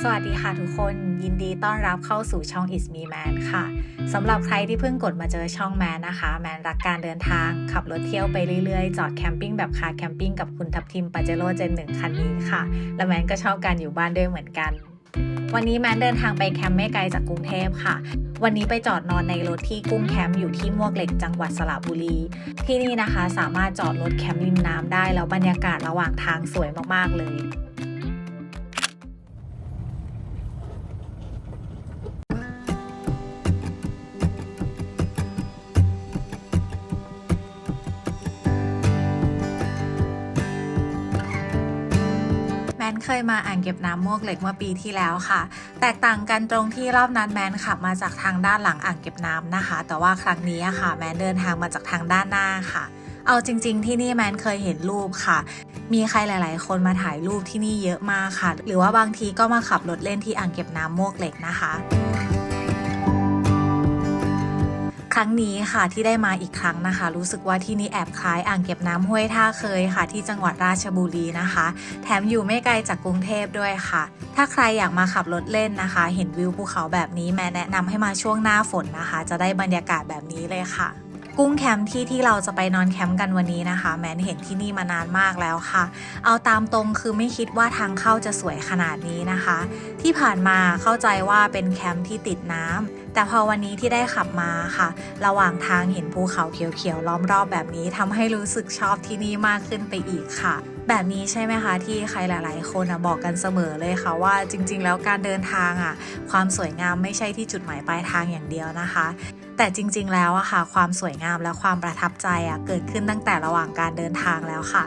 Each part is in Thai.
สวัสดีค่ะทุกคนยินดีต้อนรับเข้าสู่ช่อง Is Me Man ค่ะสำหรับใครที่เพิ่งกดมาเจอช่องแมนนะคะ แมนรักการเดินทาง ขับรถเที่ยวไปเรื่อยๆ จอดแคมปิ้งแบบคาร์แคมปิ้งกับคุณทับทิมปาเจโร่เจนหนึ่งคันนี้ค่ะ และแมนก็ชอบการอยู่บ้านด้วยเหมือนกัน วันนี้แมนเดินทางไปแคมป์ไม่ไกลจากกรุงเทพค่ะ วันนี้ไปจอดนอนในรถที่กุ้งแคมป์อยู่ที่มวกเหล็กจังหวัดสระบุรี ที่นี่นะคะสามารถจอดรถแคมป์ริมน้ำได้แล้วบรรยากาศระหว่างทางสวยมากๆเลย เคยมาอ่างเก็บน้ำมวกเหล็กเมื่อปีที่แล้วค่ะ แตกต่างกันตรงที่รอบนั้นแมนขับมาจากทางด้านหลังอ่างเก็บน้ำนะคะ แต่ว่าครั้งนี้อะค่ะ แมนเดินทางมาจากทางด้านหน้าค่ะ เอาจริง ๆ ที่นี่แมนเคยเห็นรูปค่ะ มีใครหลาย ๆ คนมาถ่ายรูปที่นี่เยอะมากค่ะ หรือว่าบางทีก็มาขับรถเล่นที่อ่างเก็บน้ำมวกเหล็กนะคะ ครั้งนี้ค่ะที่ได้มาอีกครั้งนะคะ รู้สึกว่าที่นี่แอบคล้ายอ่างเก็บน้ำห้วยท่าเคยค่ะ ที่จังหวัดราชบุรีนะคะ แถมอยู่ไม่ไกลจากกรุงเทพด้วยค่ะ ถ้าใครอยากมาขับรถเล่นนะคะ เห็นวิวภูเขาแบบนี้แม่แนะนำให้มาช่วงหน้าฝนนะคะ จะได้บรรยากาศแบบนี้เลยค่ะกุ้งแคมป์ที่ที่เราจะไปนอนแคมป์กันวันนี้นะคะ แมนเห็นที่นี่มานานมากแล้วค่ะ เอาตามตรงคือไม่คิดว่าทางเข้าจะสวยขนาดนี้นะคะ ที่ผ่านมาเข้าใจว่าเป็นแคมป์ที่ติดน้ำ แต่พอวันนี้ที่ได้ขับมาค่ะ ระหว่างทางเห็นภูเขาเขียวๆล้อมรอบแบบนี้ทำให้รู้สึกชอบที่นี่มากขึ้นไปอีกค่ะ แบบนี้ใช่ไหมคะที่ใครหลาย ๆ คนบอกกันเสมอเลยค่ะว่าจริง ๆ แล้วการเดินทางอะ ความสวยงามไม่ใช่ที่จุดหมายปลายทางอย่างเดียวนะคะ แต่จริง ๆ แล้วอะค่ะ ความสวยงามและความประทับใจอะเกิดขึ้นตั้งแต่ระหว่างการเดินทางแล้วค่ะ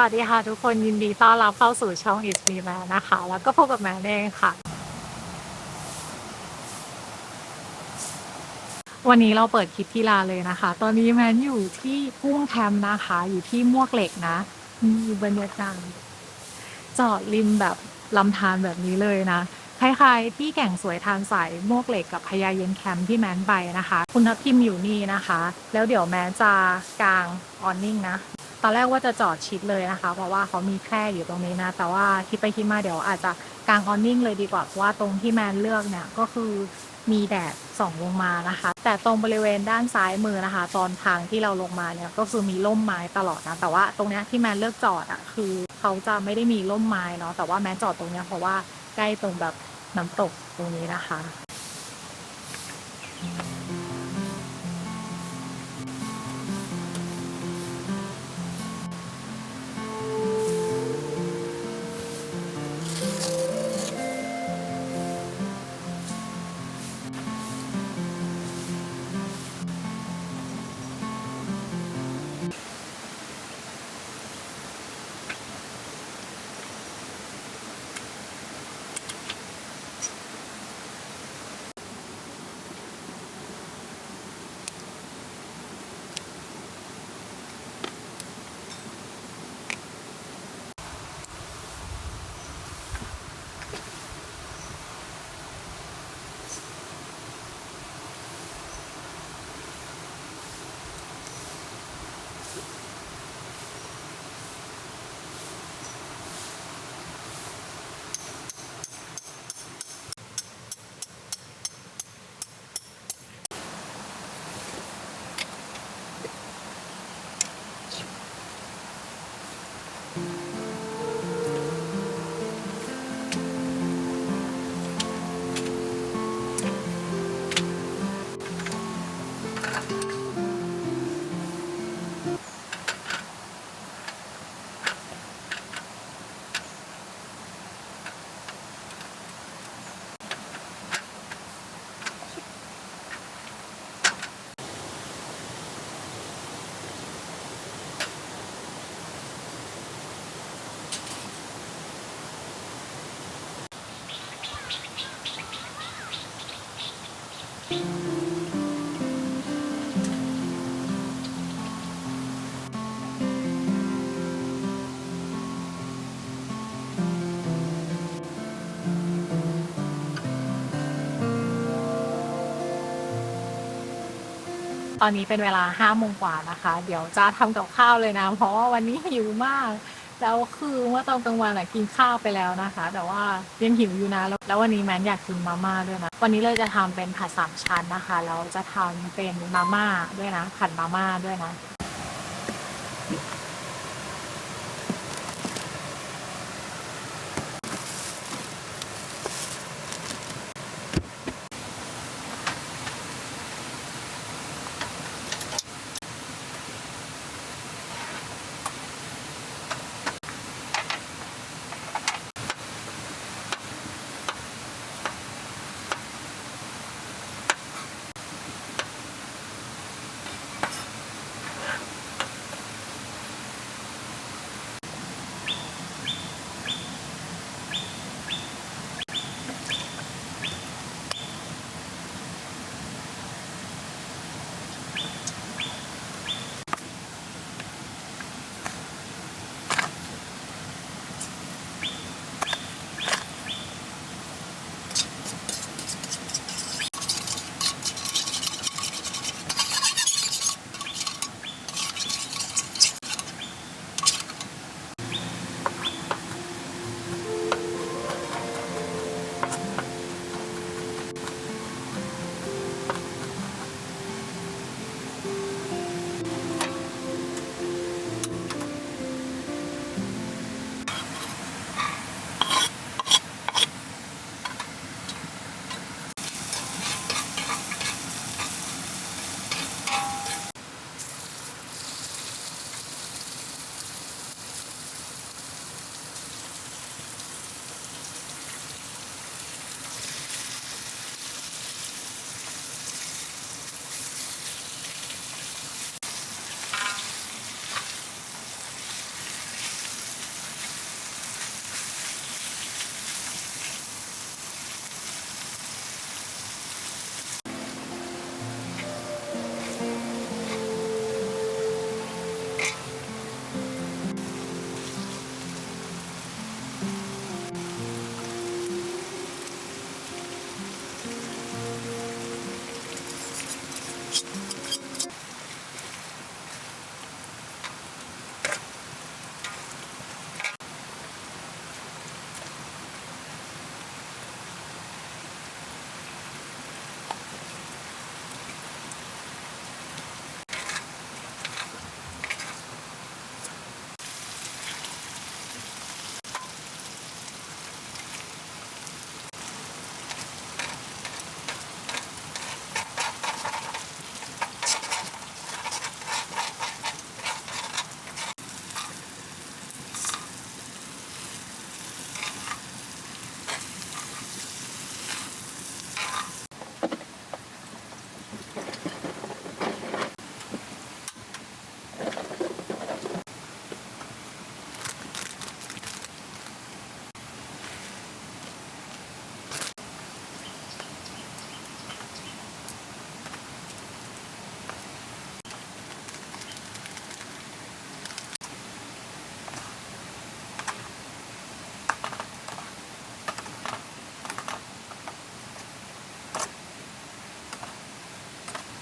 วัสดีค่ะทุกคนยินดีต้อนรับเข้าสู่ช่อง Is Me Man นะคะ แล้วก็พบกับแมนเองค่ะ วันนี้เราเปิดคลิปที่ลาเลยนะคะ ตอนนี้แมนอยู่ที่กุ้งแคมป์นะคะ อยู่ที่มวกเหล็กนะ มีบรรยากาศจอดริมแบบลำธารแบบนี้เลยนะคล้ายๆที่แก่งสวยทานสายมวกเหล็กกับพญาเย็นแคมป์ที่แมนไปนะคะ คุณทัพทิมอยู่นี่นะคะ แล้วเดี๋ยวแมนจะกางออนนิ่งนะ ตอนแรกว่าจะจอดชิดเลยนะคะ เพราะว่าเขามีแคร่อยู่ตรงนี้นะ แต่ว่าคิดไปคิดมาเดี๋ยวอาจจะกางออนนิ่งเลยดีกว่าเพราะว่าตรงที่แมนเลือกเนี่ยก็คือมีแดดส่องลงมานะคะ แต่ตรงบริเวณด้านซ้ายมือนะคะ ตอนทางที่เราลงมาเนี่ยก็คือมีร่มไม้ตลอดนะแต่ว่าตรงนี้ที่แมนเลือกจอดอะคือเขาจะไม่ได้มีร่มไม้เนาะแต่ว่าแมนจอดตรงเนี้ยเพราะว่าใกล้ตรงแบบน้ำตกตรงนี้นะคะ ตอนนี้เป็นเวลาห้าโมงกว่านะคะ เดี๋ยวจะทำกับข้าวเลยนะ เพราะว่าวันนี้หิวมาก แล้วคือเมื่อตอนกลางวันอะกินข้าวไปแล้วนะคะ แต่ว่ายังหิวอยู่นะ แล้ววันนี้แมนอยากกินมาม่าด้วยนะ วันนี้เลยจะทำเป็นผัดสามชั้นนะคะ แล้วจะทำเป็นมาม่าด้วยนะ ผัดมาม่าด้วยนะ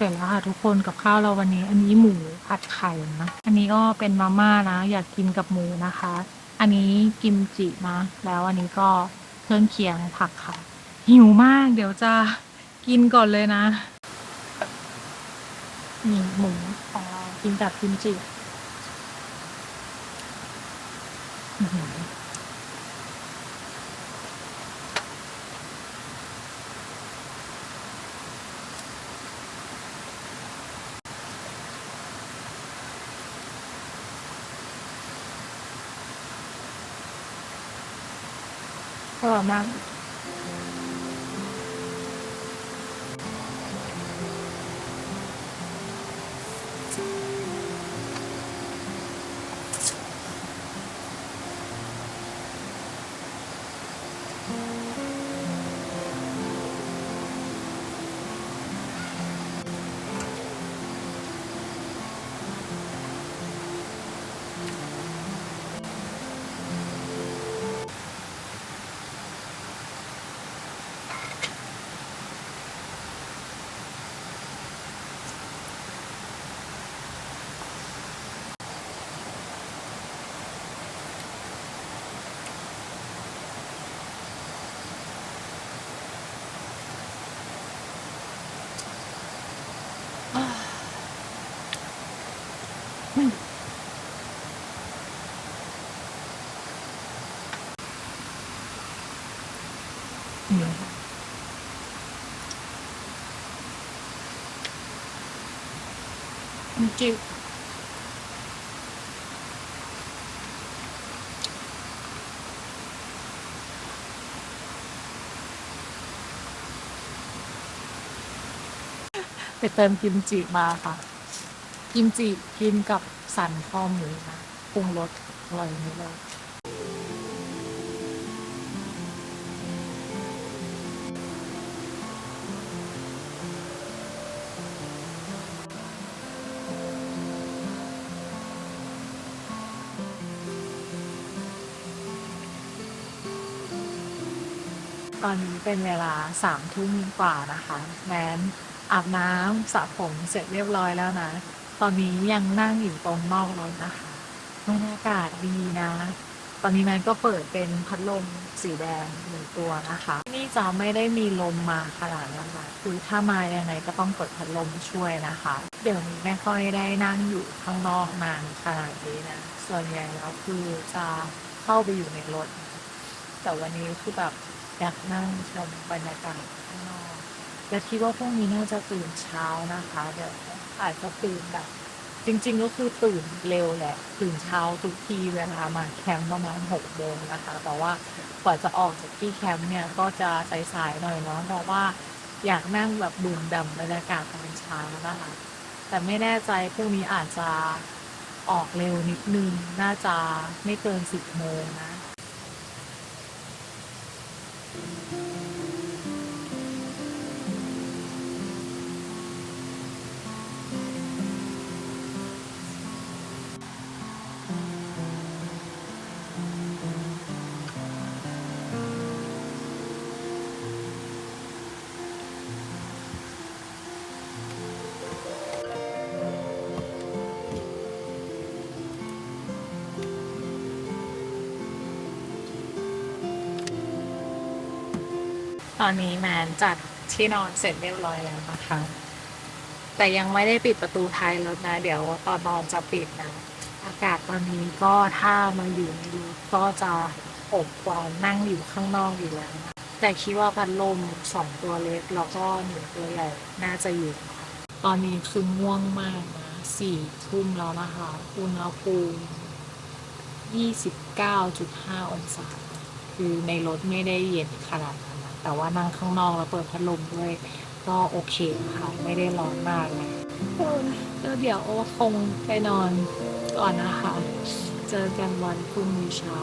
เสร็จแล้วค่ะทุกคนกับข้าวเราวันนี้ อันนี้หมูผัดไข่นะ อันนี้ก็เป็นมาม่านะ อยากกินกับหมูนะคะ อันนี้กิมจินะ แล้วอันนี้ก็เครื่องเคียงผักค่ะ หิวมาก เดี๋ยวจะกินก่อนเลยนะนี่หมูของเรากินกับกิมจิ อื้ มันจืดไปเติมกิมจิมาค่ะ กิมจิกินกับสันคอหมูนะปรุงรสอร่อยนี้เลยตอนนี้เป็นเวลาสามทุ่มกว่านะคะ แม้นอาบน้ำสระผมเสร็จเรียบร้อยแล้วนะ ตอนนี้ยังนั่งอยู่ตรงนอกรถนะคะบรรยากาศดีนะ ตอนนี้แมนก็เปิดเป็นพัดลมสีแดงหนึ่งตัวนะคะ นี่จะไม่ได้มีลมมาขนาดนั้นนะคือถ้ามายังไงก็ต้องเปิดพัดลมช่วยนะคะ เดี๋ยวนี้ไม่ค่อยได้นั่งอยู่ข้างนอกนานขนาดนี้นะ ส่วนใหญ่แล้วคือจะเข้าไปอยู่ในรถ แต่วันนี้คือแบบอยากนั่งชมบรรยากาศข้างนอกและคิดว่าพรุ่งนี้น่าจะตื่นเช้านะคะ เดี๋ยว อาจจะตื่นแบบจริง ๆ ก็คือตื่นเร็วแหละ ตื่นเช้าทุกทีเวลามาแคมป์ประมาณหกโมงนะคะ แต่ว่ากว่าจะออกจากที่แคมป์เนี่ยก็จะสายๆหน่อยเนาะเพราะว่าอยากนั่งแบบดื่มด่ำบรรยากาศตอนเช้านะคะแต่ไม่แน่ใจพรุ่งนี้อาจจะออกเร็วนิดนึง น่าจะไม่เกินสิบโมงนะ ตอนนี้แมนจัดที่นอนเสร็จเรียบร้อยแล้วนะคะ แต่ยังไม่ได้ปิดประตูท้ายรถนะ เดี๋ยวตอนนอนจะปิดนะ อากาศตอนนี้ก็ถ้ามาอยู่ในรถก็จะอบกว่านั่งอยู่ข้างนอกอยู่แล้ว แต่คิดว่าพัดลมสองตัวเล็กแล้วก็หนึ่งตัวใหญ่น่าจะอยู่ ตอนนี้คือง่วงมากนะสี่ทุ่มแล้วนะคะอุณหภูมิยี่สิบเก้าจุดห้าองศา คือในรถไม่ได้เย็นขนาด แต่ว่านั่งข้างนอกแล้วเปิดพัดลมด้วย ก็โอเคค่ะ ไม่ได้ร้อนมากเลยแล้วเดี๋ยวโอคงไปนอนก่อนนะคะ เจอกันวันพรุ่งนี้เช้า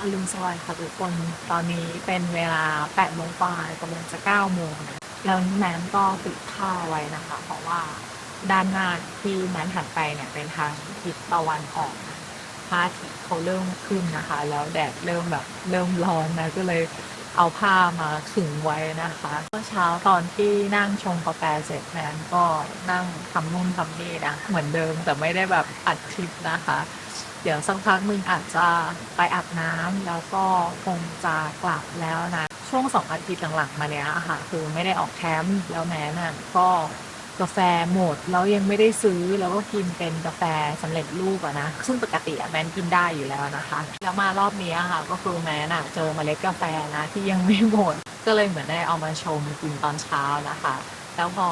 อรุณสวัสดิ์ค่ะทุกคน ตอนนี้เป็นเวลา8โมงกว่ากำลังจะ9โมงนะแล้วแมนก็ปิดผ้าไว้นะคะ เพราะว่าด้านหน้าที่แมนหันไปเนี่ยเป็นทางทิศตะวันออกพระอาทิตย์เขาเริ่มขึ้นนะคะ แล้วแดดเริ่มแบบเริ่มร้อนนะก็เลยเอาผ้ามาขึงไว้นะคะเมื่อเช้าตอนที่นั่งชงกาแฟเสร็จแมนก็นั่งทำนู่นทำนี่นะเหมือนเดิมแต่ไม่ได้แบบอัดคลิปนะคะ เดี๋ยวสักพักหนึ่งอาจจะไปอาบน้ำแล้วก็คงจะกลับแล้วนะ ช่วงสองอาทิตย์หลังๆมาเนี้ยค่ะคือไม่ได้ออกแคมป์แล้วแม้น่ะก็กาแฟหมดแล้วยังไม่ได้ซื้อแล้วก็กินเป็นกาแฟสำเร็จรูปอะนะ ซึ่งปกติแมนกินได้อยู่แล้วนะคะ แล้วมารอบนี้ค่ะก็คือแมนอะเจอเมล็ดกาแฟนะที่ยังไม่หมด ก็เลยเหมือนได้เอามาชมกินตอนเช้านะคะ แล้วพอ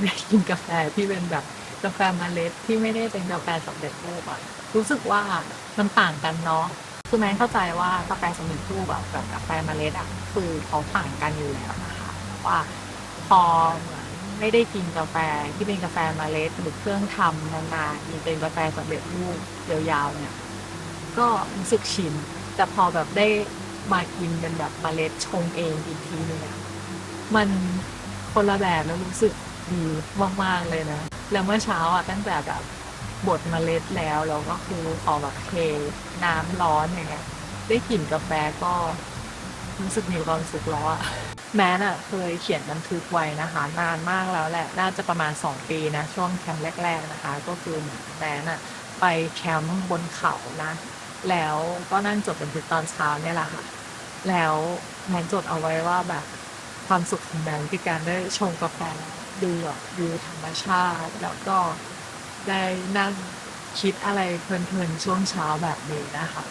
ได้กินกาแฟที่เป็นแบบกาแฟเมล็ดที่ไม่ได้เป็นกาแฟสำเร็จรูปอะ รู้สึกว่ามันต่างกันเนาะคือแมนเข้าใจว่ากาแฟสำเร็จรูแบบกับกาแฟเมล็ดอะคือเขาต่างกันอยู่แล้วนะคะว่าพอเหมือนไม่ได้กินกาแฟที่เป็นกาแฟเมล็ดหรือเครื่องทำนานๆมีเป็นกาแฟสำเร็จรูปยาวๆเนี่ย ก็รู้สึกชินแต่พอแบบได้มากินเป็นแบบเมล็ดชงเองอีกทีนึงอะมันคนละแบบแล้วรู้สึกดีมากๆเลยนะ แล้วเมื่อเช้าอะตั้งแต่แบบ บดเมล็ดแล้วแล้วก็คือพอแบบเทน้ำร้อนอย่างเงี้ยได้กลิ่นกาแฟก็รู้สึกมีความสุขแล้วอะแม้น่ะเคยเขียนบันทึกไว้นะคะนานมากแล้วแหละ น่าจะประมาณ 2 ปีนะ ช่วงแคมป์แรก ๆนะคะ ก็คือแม้น่ะไปแคมป์บนเขานะ แล้วก็นั่งจดบันทึกตอนเช้าเนี่ยแหละค่ะ แล้วแมนจดเอาไว้ว่าแบบความสุขของแมนคือการได้ชงกาแฟดูแบบวิวธรรมชาติ แล้วก็ ได้นั่งคิดอะไรเพลินๆช่วงเช้าแบบนี้นะคะ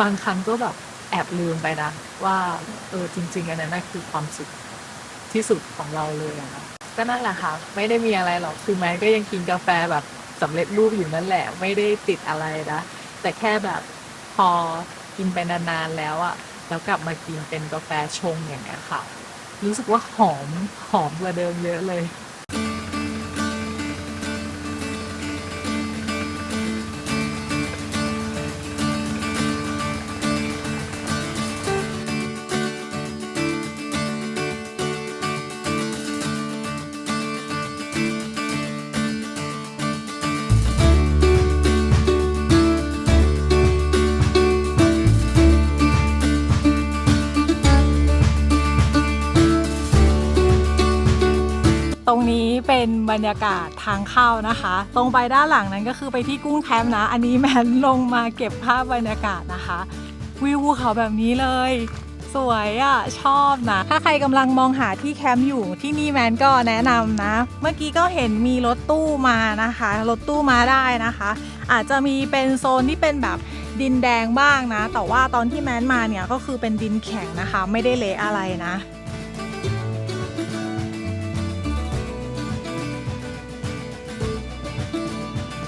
บางครั้งก็แบบแอบลืมไปนะ ว่าเออจริง ๆ อันนั้นนะคือความสุขที่สุดของเราเลยอะนะก็นั่นแหละค่ะ ไม่ได้มีอะไรหรอกคือแม้ก็ยังกินกาแฟแบบสำเร็จรูปอยู่นั่นแหละ ไม่ได้ติดอะไรนะ แต่แค่แบบพอกินไปนานๆแล้วอะแล้วกลับมากินเป็นกาแฟชงอย่างเงี้ยค่ะ รู้สึกว่าหอมหอมกว่าเดิมเยอะเลย รงนี้เป็นบรรยากาศทางเข้านะคะ ตรงไปด้านหลังนั้นก็คือไปที่กุ้งแคมป์นะ อันนี้แมนลงมาเก็บภาพบรรยากาศนะคะวิวภูเขาแบบนี้เลย สวยอะ ชอบนะ ถ้าใครกำลังมองหาที่แคมป์อยู่ที่นี่แมนก็แนะนำนะ เมื่อกี้ก็เห็นมีรถตู้มานะคะ รถตู้มาได้นะคะ อาจจะมีเป็นโซนที่เป็นแบบดินแดงบ้างนะ แต่ว่าตอนที่แมนมาเนี่ยก็คือเป็นดินแข็งนะคะ ไม่ได้เละอะไรนะ